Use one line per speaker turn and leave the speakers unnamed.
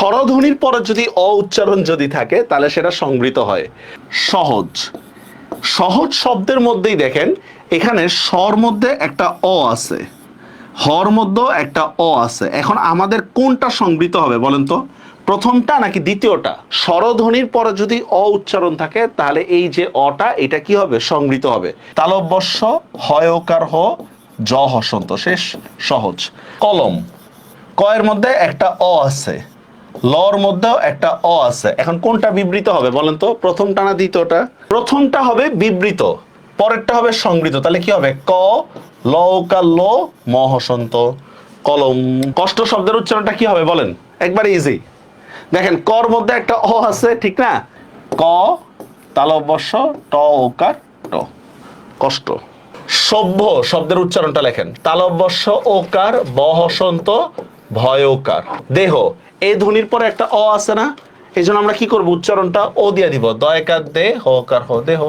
স্বরধ্বনির পরে যদি অ উচ্চারণ যদি থাকে, তাহলে সেটা সংবৃত হয়। সহজ। সহজ শব্দের মধ্যেই দেখেন, এখানে স্বর মধ্যে একটা অ আছে, হর মধ্যেও একটা অ আছে। এখন আমাদের কোনটা সংবৃত হবে বলেন তো? প্রথমটা নাকি দ্বিতীয়টা? স্বরধ্বনির পরে যদি অ উচ্চারণ থাকে, তাহলে এই যে অটা, এটা কি হবে? সংবৃত হবে। তালব্যস্য, হয়কার হ, জ হসন্ত। শেষ, সহজ। কলম। কয়ের মধ্যে একটা অ আছে। লর মধ্যেও একটা অ আছে। এখন কোনটা বিবৃত হবে বলেন তো? প্রথমটা না দ্বিতীয়টা? প্রথমটা হবে বিবৃত, পরেরটা হবে সংবৃত তাহলে কি হবে? ক লৌকা লো, ম হসন্ত কলম, কষ্ট শব্দের উচ্চারণটা কি হবে বলেন? একবার ইজি দেখেন, কর মধ্যে একটা অ আছে, ঠিক না? ক তালবস্য ট, ওকার, ট। কষ্ট। সভ্য শব্দের উচ্চারণটা লেখেন। তালব্যস্য ওকার বহসন্ত ভয়কার দেহ এই ধ্বনির পরে একটা অ আছে না? এই জন্য আমরা কি করব? উচ্চারণটা ও দিয়ে দিব। দয়কার দে হকার হ দেহ